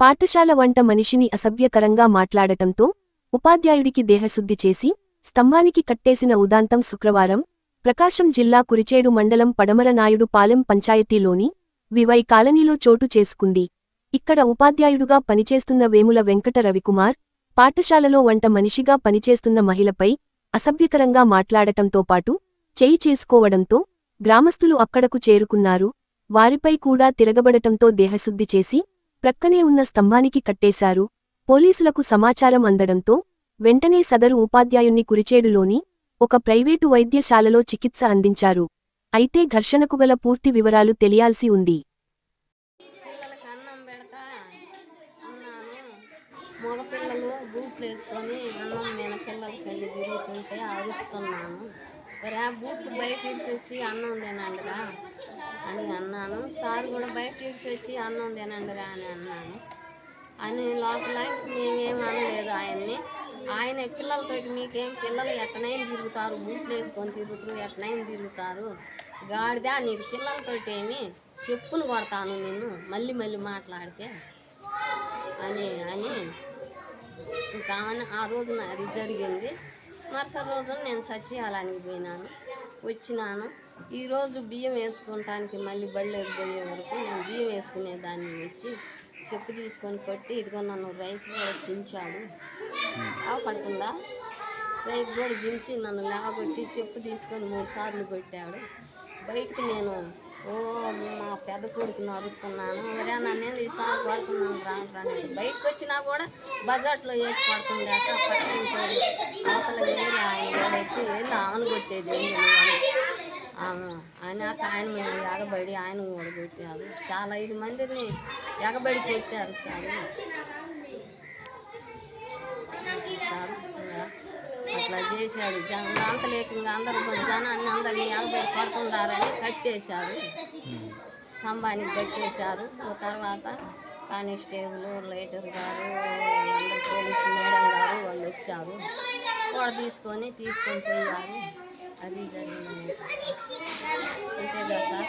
పాఠశాల వంట మనిషిని అసభ్యకరంగా మాట్లాడటంతో ఉపాధ్యాయుడికి దేహశుద్ధి చేసి స్తంభానికి కట్టేసిన ఉదాంతం శుక్రవారం ప్రకాశం జిల్లా కురిచేడు మండలం పడమరనాయుడు పాలెం పంచాయతీలోని వివై కాలనీలో చోటు చేసుకుంది. ఇక్కడ ఉపాధ్యాయుడుగా పనిచేస్తున్న వేముల వెంకట రవికుమార్ పాఠశాలలో వంట మనిషిగా పనిచేస్తున్న మహిళపై అసభ్యకరంగా మాట్లాడటంతో పాటు చేయి చేసుకోవడంతో గ్రామస్తులు అక్కడకు చేరుకున్నారు. వారిపై కూడా తిరగబడటంతో దేహశుద్ధి చేసి ప్రక్కనే ఉన్న స్తంభానికి కట్టేశారు. పోలీసులకు సమాచారం అందడంతో వెంటనే సదరు ఉపాధ్యాయుణ్ణి కురిచేడులోని ఒక ప్రైవేటు వైద్యశాలలో చికిత్స అందించారు. అయితే ఘర్షణకు గల పూర్తి వివరాలు తెలియాల్సి ఉంది. పిల్లలకి అన్నం మగపిల్లలు బూట్లు వేసుకొని అన్నం నేను పిల్లలకి వెళ్ళి తిరుగుతుంటే అరుస్తున్నాను. మరి బూట్లు బయట వచ్చి అన్నం తినండిరా. సార్ కూడా బయట ఇడిచి వచ్చి అన్నం తినండిరా అని అన్నాను. అని లోపల మేమేం అనలేదు ఆయన్ని. ఆయన పిల్లలతోటి మీకేం పిల్లలు ఎట్టనైనా తిరుగుతారు బూట్లు వేసుకొని తిరుగుతారు ఎట్టనైనా తిరుగుతారు. గాడిదా నీకు పిల్లలతోటి ఏమి చెప్పులు కొడతాను నిన్ను మళ్ళీ మళ్ళీ మాట్లాడితే అని అని ఇంకా ఆ రోజున అది జరిగింది. మరుసటి రోజున నేను సచివాలయానికి పోయినాను వచ్చినాను. ఈరోజు బియ్యం వేసుకోవటానికి మళ్ళీ బళ్ళు పోయే వరకు నేను బియ్యం వేసుకునే దాన్ని వచ్చి చెప్పు తీసుకొని కొట్టి ఇదిగో నన్ను రైతు కూడా చించాడు. పడకుండా రైతు కూడా జించి నన్ను లేవగొట్టి చెప్పు తీసుకొని మూడు సార్లు కొట్టాడు. బయటకు నేను ఓ మా పెద్ద కొడుకుని అరుక్కున్నాను ఒరే నన్ను ఈసారి పడుతున్నాను రాను రాను బయటకు వచ్చినా కూడా బజార్లో వేసి పడుతుందాక పట్టుకుంటాడు అవతల వేరే ఆయన వచ్చి ఏంది ఆమెను కొట్టేది? ఏంది అని. ఆయన ఆయన మేము ఎగబడి ఆయన కూడా చాలా ఐదు మందిని ఎగబడి కొట్టారు సార్. సార్ అట్లా చేశాడు. జన అంతలేకంగా అందరూ జనాన్ని అందరినీ ఎగబడి పడుతున్నారని కట్టేశారు. స్తంభానికి కట్టేశారు. తర్వాత కానిస్టేబుల్ లైటర్ గారు పోలీసు మేడం గారు వాళ్ళు వచ్చారు. కూడా తీసుకొని తీసుకొని పోయారు. అది జరిగింది అంతేగా సార్